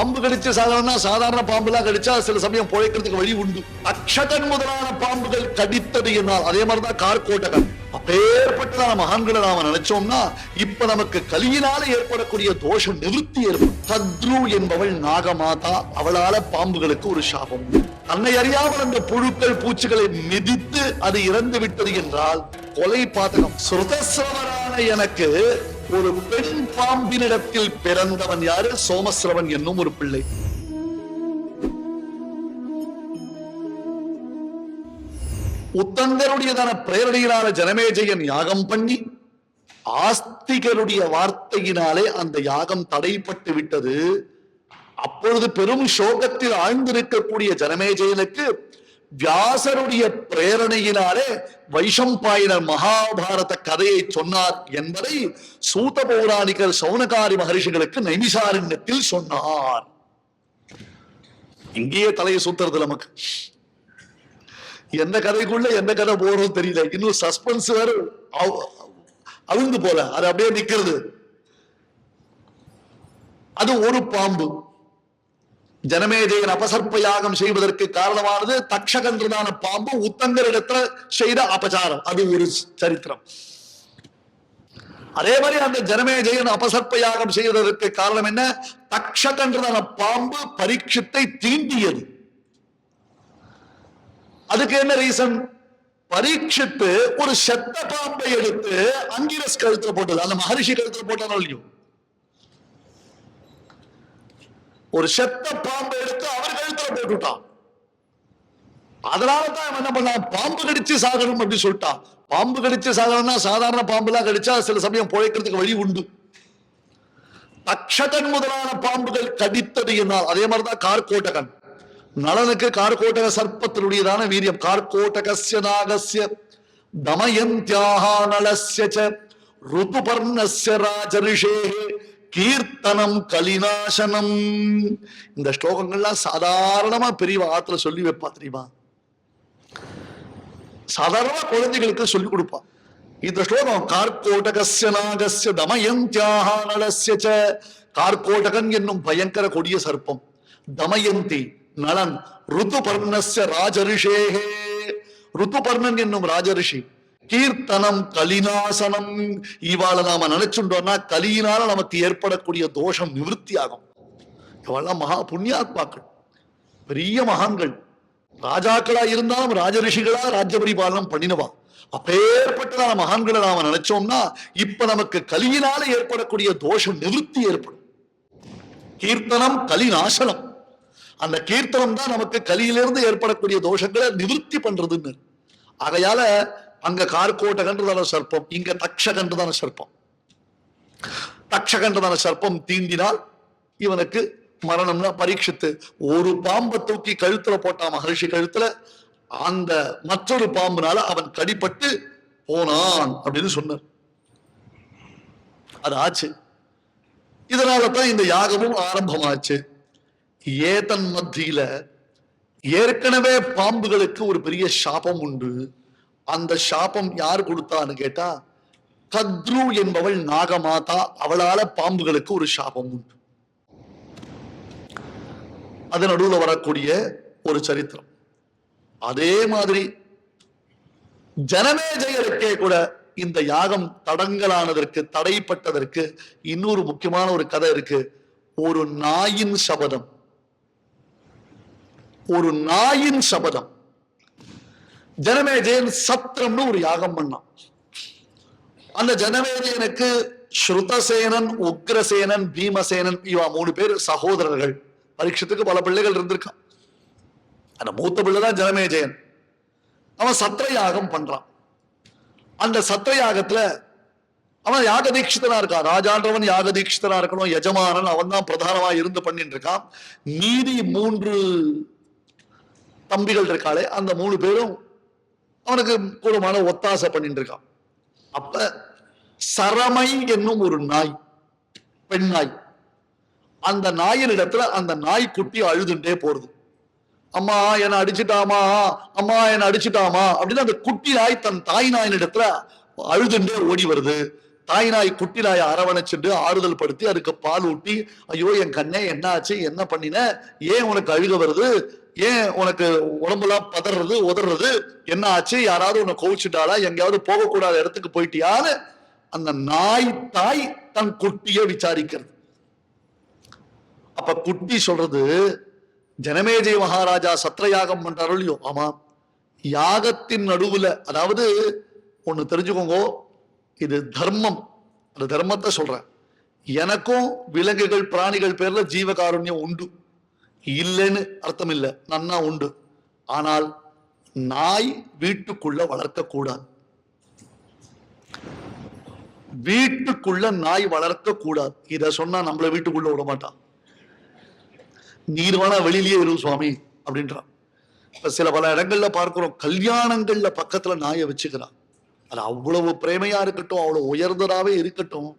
பாம்பு கடிச்சு சாதாரண சாதாரண பாம்புலாம் கடிச்சா சில சமயம் பிழைக்கிறதுக்கு வழி உண்டு. அக்ஷகன் முதலான பாம்புகள் கடித்தது என்னால். அதே மாதிரிதான் கார்கோட்டகன் அப்பேற்பட்டதான மகான்களை நாம நினைச்சோம்னா இப்ப நமக்கு கலியினால ஏற்படக்கூடிய தோஷம் நிவர்த்தி ஏற்படும். சத்ரு என்பவள் நாகமாதா. அவளால பாம்புகளுக்கு ஒரு சாபம். தன்னை அறியாமல் அந்த புழுக்கள் பூச்சிகளை மிதித்து அது இறந்து விட்டது என்றால் கொலை பாத்தகம் சுரதஸ்ரவரான எனக்கு ஒரு பெண் பாம்பினிடத்தில் பிறந்தவன் யாரு? சோமஸ்ரவன் என்னும் ஒரு பிள்ளை. உத்தங்கருடையதான பிரேரணையினால ஜனமேஜயன் யாகம் பண்ணி ஆஸ்திகருடைய வார்த்தையினாலே அந்த யாகம் தடைப்பட்டு விட்டது. அப்பொழுது பெரும் சோகத்தில் ஆழ்ந்திருக்கக்கூடிய ஜனமேஜயனுக்கு வியாசருடைய பிரேரணையினாலே வைஷம்பாயினர் மகாபாரத கதையை சொன்னார் என்பதை சூத பௌராணிகர் சௌனகாரி மகரிஷிகளுக்கு நைமிசாரண்யத்தில் சொன்னார். இங்கேயே தலையை சுத்துறது நமக்கு. எந்த கதைக்குள்ள எந்த கதை போறோம் தெரியல. இன்னும் சஸ்பென்ஸ் வேற. அவ- போல. அது அப்படியே நிக்கிறது. அது ஒரு பாம்பு. ஜனமேஜயன் அபசர்ப்பயாகம் செய்வதற்கு காரணமானது தக்ஷகன்றதான பாம்பு உத்தங்கரிடத்துல செய்த அபசாரம் அது ஒரு சரித்திரம். அதே மாதிரி அந்த ஜனமேஜயன் அபசர்ப்பயாகம் செய்வதற்கு காரணம் என்ன? தக்ஷகன்றதான பாம்பு பரீட்சத்தை தீண்டியது. அதுக்கு என்ன ரீசன் பரீட்சித்து ஒரு செத்த பாம்பை எடுத்து அங்கிரஸ் கழுத்துல போட்டது. அந்த மகரிஷி கழுத்துல போட்டானோ இல்லையோ ஒரு செத்த பாம்பை எடுத்து அவர் கழுத்துல போட்டுட்டான் அதனால தான் அவன் என்ன பண்ணான்? பாம்பு கடிச்சு சாகணும் அப்படி சொல்லிட்டான். பாம்பு கடிச்சு சாகணும்னா சாதாரண பாம்புலாம் கடிச்சா சில சமயம் பிழைக்கிறதுக்கு வழி உண்டு. தக்ஷகன் முதலான பாம்புகள் கடித்தது என்னால். அதே மாதிரிதான் கார்கோட்டகன் நலனுக்கு கார்கோட்டக சர்ப்பத்தினுடையதான வீரியம். கார்கோட்டகசிய நாகசிய தமயந்தியாக நலசிய ச ருதுபர்ணஸ்ய ராஜரிஷேஹே கீர்த்தனம் கலிநாசனம். இந்த ஸ்லோகங்கள்லாம் சாதாரணமா பெரிய ஆத்துல சொல்லி வைப்பா தெரியுமா? சாதாரணமா குழந்தைகளுக்கு சொல்லி கொடுப்பா. இந்த ஸ்லோகம் கார்கோட்டகசிய நாகசிய தமயந்தியாக நலஸ்ய ச கார்கோட்டகன் என்னும் பயங்கர கொடிய சர்ப்பம். தமயந்தி நலன். ருதுபர்ணஸ்ய ராஜரிஷேகே. ருத்துபர்ணன் என்னும் ராஜரிஷி. கீர்த்தனம் கலிநாசனம் இவாளை நாம நினைச்சுட்டோம்னா கலியினால நமக்கு ஏற்படக்கூடிய தோஷம் நிவர்த்தி ஆகும் இவெல்லாம் மகா புண்ணியாத்மாக்கள். பெரிய மகான்கள். ராஜாக்களா இருந்தாலும் ராஜரிஷிகளா ராஜபரிபாலனம் பண்ணினவா. அப்பேற்பட்டதான மகான்களை நாம நினைச்சோம்னா இப்ப நமக்கு கலியினால ஏற்படக்கூடிய தோஷம் நிவர்த்தி ஏற்படும். கீர்த்தனம் கலி நாசனம் அந்த கீர்த்தனம் தான் நமக்கு கலியிலிருந்து ஏற்படக்கூடிய தோஷங்களை நிவர்த்தி பண்றதுன்னு. ஆகையால அங்க கார்கோட்டகன்றதான சர்ப்பம் இங்க தக்ஷகன்றதான சர்ப்பம். தக்ஷகன்றதான சர்ப்பம் தீண்டினால் இவனுக்கு மரணம்னா பரீட்சித்து ஒரு பாம்பை தூக்கி கழுத்துல போட்டான் மகரிஷி கழுத்துல அந்த மற்றொரு பாம்புனால அவன் கடிப்பட்டு போனான் அப்படின்னு சொன்னார். அது ஆச்சு. இதனால தான் இந்த யாகமும் ஆரம்பமாச்சு. ஏதன் மத்தியில ஏற்கனவே பாம்புகளுக்கு ஒரு பெரிய சாபம் உண்டு. அந்த சாபம் யார் கொடுத்தான்னு கேட்டா கத்ரு என்பவள் நாகமாதா அவளால பாம்புகளுக்கு ஒரு சாபம் உண்டு. அது நடுவில் வரக்கூடிய ஒரு சரித்திரம். அதே மாதிரி ஜனமேஜயருக்கே கூட இந்த யாகம் தடங்கலானதற்கு தடைப்பட்டதற்கு இன்னொரு முக்கியமான ஒரு கதை இருக்கு. ஒரு நாயின் சபதம். ஒரு நாயின் சபதம். ஜனமேஜயன் சத்திரம்னு ஒரு யாகம் பண்ணான். அந்த ஜனமேஜயனுக்கு ஸ்ருதசேனன் உக்ரசேனன் பீமசேனன் இவா மூணு பேர் சகோதரர்கள். பரீட்சத்துக்கு பல பிள்ளைகள் இருந்திருக்கான். அந்த மூத்த பிள்ளை தான் ஜனமேஜயன். அவன் சத்திர யாகம் பண்றான். அந்த சத்திர யாகத்துல அவன் யாக தீட்சிதனா இருக்கான். ராஜான்றவன் யாக தீட்சிதனா இருக்கணும். எஜமானன் அவன் தான் பிரதானமா இருந்து பண்ணிட்டு இருக்கான். மீதி மூன்று தம்பிகள் இருக்காளே அந்த மூணு பேரும் அவனுக்கு கூடமான ஒத்தாசை பண்ணிட்டு இருக்கான். அப்ப சரமை என்னும் ஒரு நாய் பெண் நாய் அந்த நாயின் இடத்துல அந்த நாய்க்குட்டி அழுதுண்டே போறது. அம்மா என்னை அடிச்சுட்டாமா? அம்மா என்னை அடிச்சுட்டாமா? அப்படின்னு அந்த குட்டி நாய் தன் தாய் நாயின் இடத்துல அழுதுண்டே ஓடி வருது. தாய் நாய் குட்டி நாயை அரவணைச்சுட்டு ஆறுதல் படுத்தி அதுக்கு பால் ஊட்டி ஐயோ என் கண்ணே என்ன ஆச்சு? என்ன பண்ணின? ஏன் உனக்கு அழுக வருது? ஏன் உனக்கு உடம்புலாம் பதறது உதறது? என்ன ஆச்சு? யாராவது உன்னை கோவிச்சுட்டாளா? எங்கேயாவது போகக்கூடாத இடத்துக்கு போயிட்டியான்னு? அந்த நாய் தாய் தன் குட்டியை விசாரிக்கிறது. அப்ப குட்டி சொல்றது ஜனமேஜய மகாராஜா சத்திரயாகம் பண்றாரோ இல்லையோ? ஆமா யாகத்தின் நடுவுல அதாவது ஒண்ணு தெரிஞ்சுக்கோங்க இது தர்மம். அந்த தர்மத்தை சொல்றேன். எனக்கும் விலங்குகள் பிராணிகள் பேர்ல ஜீவகாருண்யம் உண்டு. இல்லைன்னு அர்த்தம் இல்லை நன்னா உண்டு. ஆனால் நாய் வீட்டுக்குள்ள வளர்க்க கூடாது வீட்டுக்குள்ள நாய் வளர்க்க கூடாது இத சொன்னா நம்மள வீட்டுக்குள்ள விட மாட்டான். நீர் வேணா வெளியிலேயே இரு சுவாமி அப்படின்றான். இப்ப சில பல இடங்கள்ல பார்க்கிறோம். கல்யாணங்கள்ல பக்கத்துல நாயை வச்சுக்கிறான். அது அவ்வளவு பிரேமையா இருக்கட்டும் அவ்வளவு உயர்ந்ததாவே இருக்கட்டும்.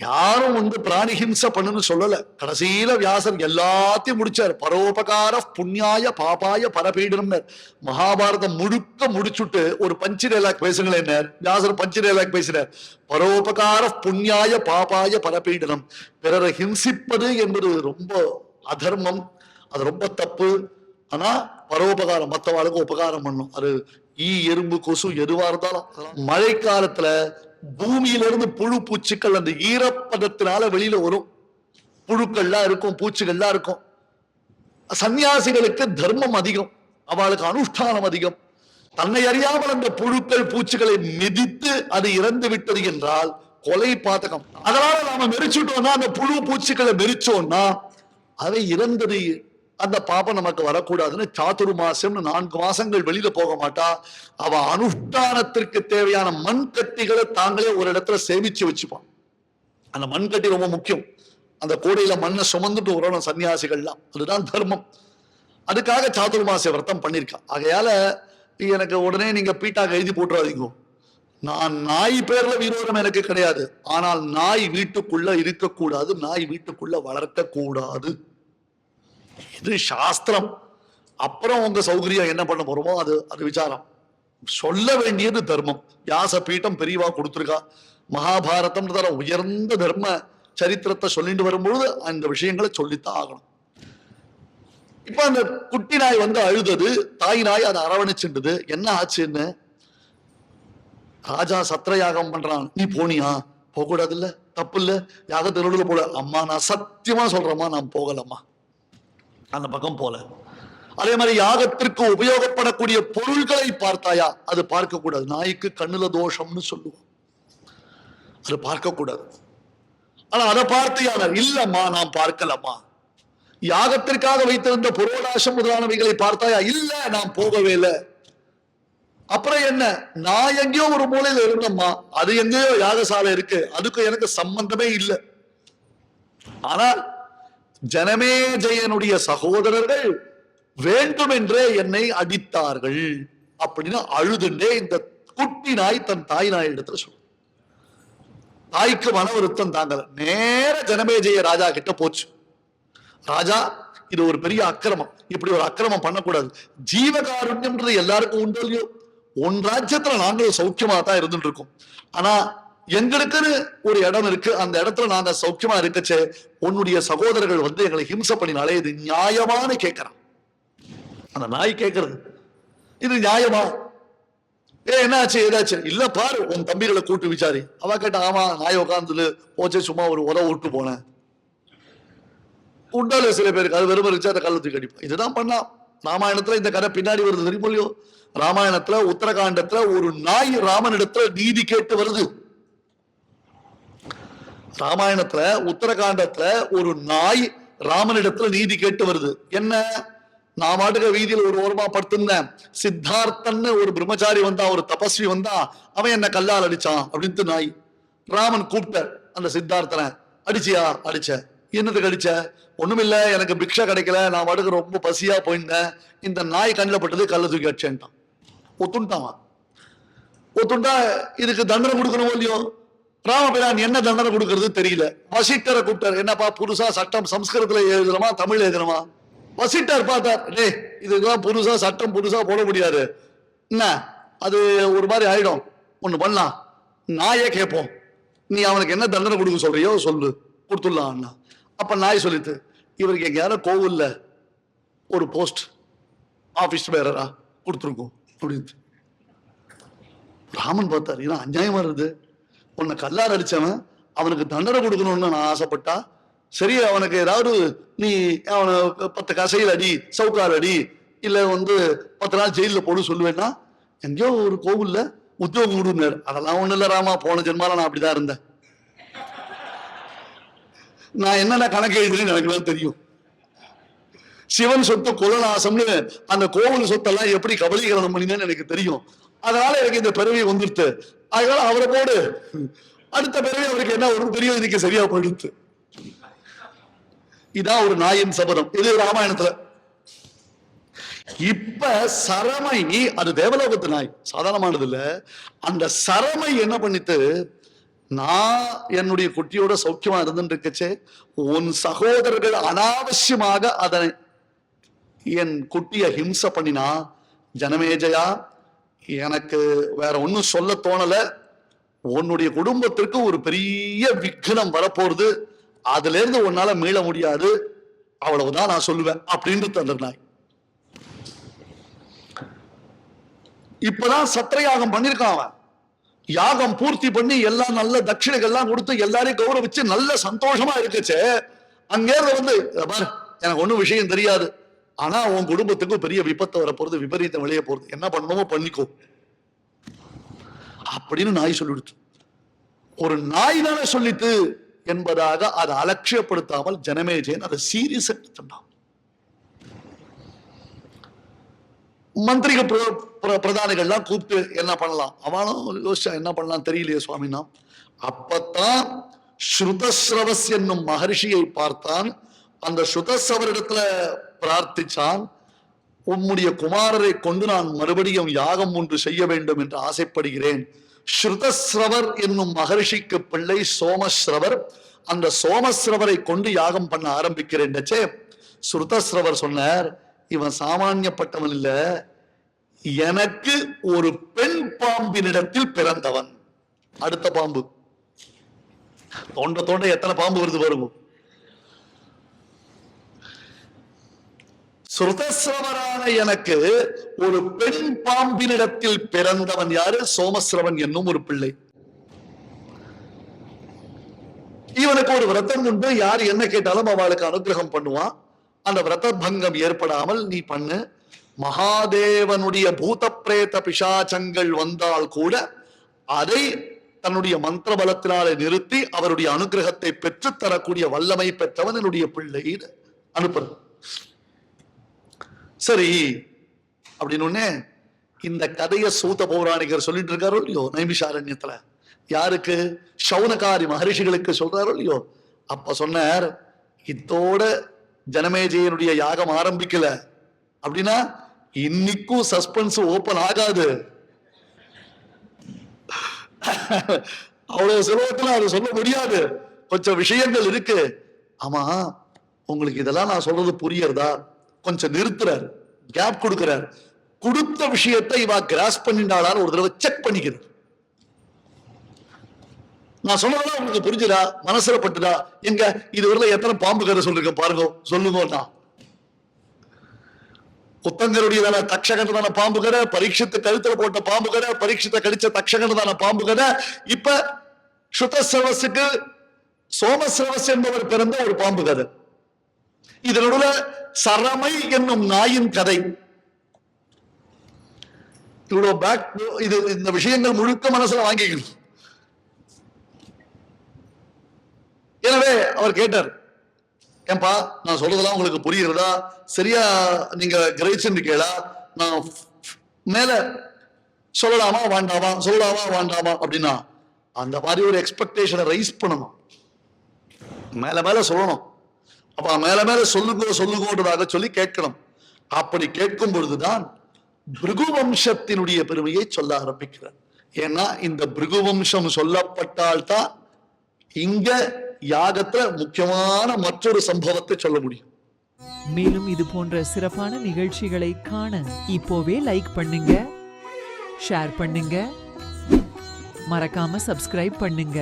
யாரும் வந்து பிராணி ஹிம்சை பண்ணுன்னு சொல்லல. கடைசியில வியாசர் எல்லாத்தையும் முடிச்சார். பரோபகார புண்ணியாய பாபாய பரபீடனம் மகாபாரதம் முழுக்க முடிச்சுட்டு ஒரு பஞ்சு டைலாக் பேசுங்களேன் வியாசர் பஞ்சு டைலாக் பேசினார் பரோபகார புண்ணியாய பாபாய பரபீடனம். பிறரை ஹிம்சிப்பது என்பது ரொம்ப அதர்மம். அது ரொம்ப தப்பு. ஆனா பரோபகாரம் மற்றவாளுக்கு உபகாரம் பண்ணும். அது ஈ எறும்பு கொசு எதுவா இருந்தாலும் மழை காலத்துல பூமியிலிருந்து புழு பூச்சிகள் அந்த ஈரப்பதத்தினால வெளியில வரும். புழுக்கள்லாம் இருக்கும் பூச்சிகள்லாம் இருக்கும். சன்னியாசிகளுக்கு தர்மம் அதிகம் அவளுக்கு அனுஷ்டானம் அதிகம். தன்னை அறியாமல் அந்த புழுக்கள் பூச்சிகளை மிதித்து அது இறந்து விட்டது என்றால் கொலை பாத்தகம் அதனால நாம மெரிச்சுட்டோம்னா அந்த புழு பூச்சிகளை மெரிச்சோம்னா அவை இறந்தது அந்த பாபம் நமக்கு வரக்கூடாதுன்னு சாத்துரு மாசம்னு நான்கு மாசங்கள் வெளியில போக மாட்டா. அவ அனுஷ்டானத்திற்கு தேவையான மண் கட்டிகளை தாங்களே ஒரு இடத்துல சேமிச்சு வச்சுப்பான் அந்த மண் கட்டி ரொம்ப முக்கியம். அந்த கூடையில மண்ணை சுமந்துட்டு வரணும் சன்னியாசிகள்லாம். அதுதான் தர்மம். அதுக்காக சாதுர்மாச விரதம் பண்ணிருக்கா ஆகையால எனக்கு உடனே நீங்க பீட்டாக எழுதி போட்டுறாதீங்க. நான் நாய் பேர்ல விரோதம் எனக்கு கிடையாது. ஆனால் நாய் வீட்டுக்குள்ள இருக்கக்கூடாது. நாய் வீட்டுக்குள்ள வளர்க்க கூடாது இது சாஸ்திரம். அப்புறம் உங்க சௌகரியம் என்ன பண்ண போறோமோ அது அது விசாரம். சொல்ல வேண்டியது தர்மம். வியாச பீட்டம் பெரியவா கொடுத்துருக்கா. மகாபாரதம்ன்றதால உயர்ந்த தர்ம சரித்திரத்தை சொல்லிட்டு வரும்பொழுது அந்த விஷயங்களை சொல்லித்தான் ஆகணும். இப்ப அந்த குட்டி நாய் வந்து அழுதது தாய் நாய் அதை அரவணைச்சுட்டது. என்ன ஆச்சுன்னு? ராஜா சத்திர யாகம் பண்றான். நீ போனியா? போக கூடாது இல்ல தப்பு இல்ல யாகத்தை போல. அம்மா நான் சத்தியமா சொல்றேம்மா நான் போகலம்மா. அந்த பக்கம் போல. அதே மாதிரி யாகத்திற்கு உபயோகப்படக்கூடிய பொருள்களை பார்த்தாயா? அது பார்க்க கூடாது நாய்க்கு கண்ணுல தோஷம்னு சொல்லுவோம். அது பார்க்க கூடாது ஆனா அதை பார்த்து யார்? இல்லம்மா நான் பார்க்கலம்மா. யாகத்திற்காக வைத்திருந்த புரோடாசம் முதலானவைகளை பார்த்தாயா? இல்ல நான் போகவே இல்லை. அப்புறம் என்ன? நான் எங்கேயோ ஒரு மூலையில இருந்தம்மா. அது எங்கேயோ யாகசாலை இருக்கு. அதுக்கு எனக்கு சம்பந்தமே இல்லை. ஆனால் ஜனமேஜயனுடைய சகோதரர்கள் வேண்டுமென்றே என்னை அடித்தார்கள் அப்படின்னு அழுதுண்டே இந்த குட்டி நாய் தன் தாய் நாய் இடத்துல சொல்லும் தாய்க்கு மன வருத்தம் தாங்கல. நேர ஜனமேஜய ராஜா கிட்ட போச்சு. ராஜா இது ஒரு பெரிய அக்கிரமம். இப்படி ஒரு அக்கிரமம் பண்ணக்கூடாது. ஜீவகாருண்யம்ன்றது எல்லாருக்கும் உண்டு இல்லையோ? உன் ராஜ்யத்துல நாங்களும் சௌக்கியமா தான் இருந்துட்டு இருக்கோம். ஆனா எங்களுக்குன்னு ஒரு இடம் இருக்கு. அந்த இடத்துல நாங்க சௌக்கியமா இருக்கச்சே உன்னுடைய சகோதரர்கள் வந்து எங்களை ஹிம்சை பண்ணினாலே இது நியாயமானு கேட்கிறான். அந்த நாய் கேட்கறது இது நியாயமா? ஏ என்னாச்சு ஏதாச்சு இல்ல பாரு உன் தம்பிகளை கூட்டு விசாரி. அவ கேட்டா ஆமா நாய் உட்காந்துட்டு போச்சே சும்மா ஒரு உதவ விட்டு போனேன். உண்டால சில பேருக்கு அது வெறும் இருந்துச்சு அந்த கல்ல தூக்கி இதுதான் பண்ணலாம் ராமாயணத்துல இந்த கதை பின்னாடி வருது தெரியுமோ இல்லையோ? ராமாயணத்துல உத்தரகாண்டத்துல ஒரு நாய் ராமனிடத்துல நீதி கேட்டு வருது. ராமாயணத்துல உத்தரகாண்டத்துல ஒரு நாய் ராமனிடத்துல நீதி கேட்டு வருது. என்ன? நான் மாட்டுக்க வீதியில் ஒரு ஓரமா படுத்திருந்தேன். சித்தார்த்தன்னு ஒரு பிரம்மச்சாரி வந்தா ஒரு தபஸ்வி வந்தா அவன் என்ன கல்லால் அடிச்சான் அப்படின்ட்டு நாய். ராமன் கூப்பிட்ட அந்த சித்தார்த்தனை. அடிச்சியா அடிச்ச. என்னத்துக்கு அடிச்ச? ஒண்ணுமில்ல எனக்கு பிக்ஷை கிடைக்கல. நான் மாட்டுக்கு ரொம்ப பசியா போயிருந்தேன். இந்த நாய் கண்ணில் பட்டது கல்ல தூக்கி அடிச்சேன்ட்டான். ஒத்துண்டான் ஒத்துண்டா இதுக்கு தண்டனை கொடுக்கணும் இல்லையோ? ராமபிரான் என்ன தண்டனை கொடுக்கறது தெரியல. வசிட்டரை கூப்பிட்டார். என்னப்பா புதுசா சட்டம் சம்ஸ்கிருதத்துல எழுதணுமா தமிழ் எழுதணுமா? வசிட்டர் பார்த்தார். டே இதுக்கெல்லாம் புதுசா சட்டம் புதுசா போட முடியாது. என்ன? அது ஒரு மாதிரி ஆயிடும். ஒண்ணு பண்ணலாம். நாயே கேட்போம். நீ அவனுக்கு என்ன தண்டனை கொடுக்க சொல்றியோ சொல்லு. கொடுத்துடலாம் அப்ப நாய் சொல்லிட்டு இவருக்கு எங்கேயாவது கோவில்ல ஒரு போஸ்ட் ஆபீஸ் வேறரா கொடுத்துருக்கோம். அப்படின்னு ராமன் பார்த்தார். ஏன்னா அநியாயமா இருக்குது? உன்னை கல்லார் அடிச்சவன் அவனுக்கு தண்டனை கொடுக்கணும்னு நான் ஆசைப்பட்டா சரி அவனுக்கு ஏதாவது நீ அவனை பத்து கசையில் அடி சவுக்கார் அடி இல்ல வந்து பத்து நாள் ஜெயிலில் போடு சொல்லுவேன்னா எங்கேயோ ஒரு கோவில்ல உத்தியோகம் கொடுனாரு அதெல்லாம் ஒன்றும் இல்ல ராமா போன ஜென்மால நான் அப்படிதான் இருந்தேன். நான் என்னென்ன கணக்கு எழுதுன்னு எனக்கு தான் தெரியும். சிவன் சொத்து குலநாசம்னு அந்த கோவில் சொத்தெல்லாம் எப்படி கபலீகரணம் பண்ணினேன்னு எனக்கு தெரியும். அதனால எனக்கு இந்த பிறவி வந்துருத்து அதனால அவரை போடு. அடுத்த பிறகு அவருக்கு என்ன வரும் தெரியும்? இதுக்கு சரியா போயிடுத்து இதான் ஒரு நாயின் சபதம். இது ராமாயணத்துல. இப்ப சரமை அது தேவலோகத்து நாய். சாதாரணமானது இல்ல அந்த சரமை என்ன பண்ணிட்டு நான் என்னுடைய குட்டியோட சௌக்கியமா இருந்துட்டு இருக்கச்சே உன் சகோதரர்கள் அனாவசியமாக அதனை என் குட்டியை ஹிம்சை பண்ணினா ஜனமேஜயா எனக்கு வேற ஒன்றும் சொல்ல தோணல. உன்னுடைய குடும்பத்திற்கு ஒரு பெரிய விக்னம் வரப்போறது அதுல இருந்து உன்னால மீள முடியாது. அவ்வளவுதான் நான் சொல்லுவேன் அப்படின்னு தந்திருந்தாய். நாய் இப்பதான் சத்திரயாகம் பண்ணிருக்கான் அவன். யாகம் பூர்த்தி பண்ணி எல்லாம் நல்ல தட்சிணைகள்லாம் கொடுத்து எல்லாரையும் கௌரவிச்சு நல்ல சந்தோஷமா இருக்குச்சே. அங்கேருந்து வந்து பாரு எனக்கு ஒன்றும் விஷயம் தெரியாது. ஆனா உன் குடும்பத்துக்கு பெரிய விபத்தை வரப்போறது விபரீதம் வெளியே போறது. என்ன பண்ணணுமோ பண்ணிக்கோ. அப்படின்னு நாய் சொல்லிடுச்சு. ஒரு நாய் தானே சொல்லிட்டு என்பதாக அதை அலட்சியப்படுத்தாமல் ஜனமேஜயன் அதை சீரியஸ் எடுத்துட்டான் மந்திரிக பிர- பிர- பிரதானிகள்லாம் கூப்பிட்டு என்ன பண்ணலாம்? அவனும் யோசிச்சா என்ன பண்ணலாம் தெரியலையே சுவாமினா அப்பத்தான் ஸ்ருதஸ்ரவஸ் என்னும் மகர்ஷியை பார்த்தான். அந்த ஸ்ருதஸ்ரவரிடத்துல பிரார்த்திச்சான் உம்முடைய குமாரரை கொண்டு நான் மறுபடியும் யாகம் ஒன்று செய்ய வேண்டும் என்று ஆசைப்படுகிறேன். ஸ்ருதஸ்ரவர் என்னும் மகரிஷிக்கு பிள்ளை சோமஸ்ரவர் அந்த சோமஸ்ரவரை கொண்டு யாகம் பண்ண ஆரம்பிக்கிறேன் ஸ்ருதஸ்ரவர் சொன்னார் இவன் சாமானியப்பட்டவன் இல்ல எனக்கு ஒரு பெண் பாம்பினிடத்தில் பிறந்தவன். அடுத்த பாம்பு. தோண்ட தோண்ட எத்தனை பாம்பு வருது பாருங்க. சுருதசிரவரான எனக்கு ஒரு பெண் பாம்பினிடத்தில் பிறந்தவன் யாரு? சோமஸ்ரவன் என்னும் ஒரு பிள்ளை. இவனுக்கு ஒரு விரதம் உண்டு. யார் என்ன கேட்டாலும் அவளுக்கு அனுகிரகம் பண்ணுவான். அந்த விரத பங்கம் ஏற்படாமல் நீ பண்ணு. மகாதேவனுடைய பூத பிரேத பிசாச்சங்கள் வந்தால் கூட அதை தன்னுடைய மந்திர பலத்தினாலே நிறுத்தி அவருடைய அனுகிரகத்தை பெற்றுத் தரக்கூடிய வல்லமை பெற்றவன் என்னுடைய பிள்ளை. அனுப்புறது சரி அப்படின்னு ஒன்னே இந்த கதையை சூத பௌராணிகர் சொல்லிட்டு இருக்காரோ இல்லையோ? நைமிஷாரண்யத்துல யாருக்கு? சௌனகாரி மகரிஷிகளுக்கு சொல்றாரோ இல்லையோ? அப்ப சொன்னார் இத்தோட ஜனமேஜயனுடைய யாகம் ஆரம்பிக்கல. அப்படின்னா இன்னைக்கும் சஸ்பென்ஸ் ஓபன் ஆகாது. அவ்வளவு சுலபத்துல அது சொல்ல முடியாது. கொஞ்சம் விஷயங்கள் இருக்கு. ஆமா உங்களுக்கு இதெல்லாம் நான் சொல்றது புரியறதா? கொஞ்சம் நிறுத்துறார் கேப் கொடுக்கிறார். கொடுத்த விஷயத்தை இவா கிராஸ் பண்ணிட்டாளான்னு ஒரு தடவை செக் பண்ணிக்கிறார் நான் சொன்னதெல்லாம் உங்களுக்கு புரிஞ்சுதா? மனசுல பட்டுதா? எங்க? வரல எத்தனை பாம்பு கதை சொல்லிருக்க பாருங்க. சொல்லுங்கண்ணா உத்தங்கருடையதான தான தக்ஷகன் தான பாம்பு கதை பரீட்சத்தை கழுத்துல போட்ட பாம்பு கதை பரீட்சித்த கடிச்ச தக்ஷகன் தான பாம்பு கதை. இப்ப சுதசிரவசுக்கு சோமசிரவஸ் என்பவர் பிறந்த ஒரு பாம்பு கதை. இதனோட சரமை என்னும் நாயின் கதை. இவ்வளவு பேக் இது இந்த விஷயங்கள் முழுக்க மனசுல வாங்கிக்கணும். எனவே அவர் கேட்டார் ஏன்பா நான் சொல்றதெல்லாம் உங்களுக்கு புரியுறதா சரியா நீங்க கிரகிச்சிருக்கீங்களா நான் மேல சொல்லலாமா வேண்டாமா? சொல்லலாமா வேண்டாமா? அப்படின்னா அந்த மாதிரி ஒரு எக்ஸ்பெக்டேஷனை ரைஸ் பண்ணணும். மேல மேல சொல்லணும். அப்ப மேல மேல சொல்லுங்கோ சொல்லுங்கோன்றதாக சொல்லி கேட்கணும். அப்படி கேட்கும் பொழுதுதான் பிருகு வம்சத்தினுடைய பெருமையை சொல்ல ஆரம்பிக்கிறார். ஏன்னா இந்த பிருகு வம்சம் சொல்லப்பட்டால்தான் இங்க யாகத்துல முக்கியமான மற்றொரு சம்பவத்தை சொல்ல முடியும். மேலும் இது போன்ற சிறப்பான நிகழ்ச்சிகளை காண இப்போவே லைக் பண்ணுங்க ஷேர் பண்ணுங்க மறக்காம சப்ஸ்கிரைப் பண்ணுங்க.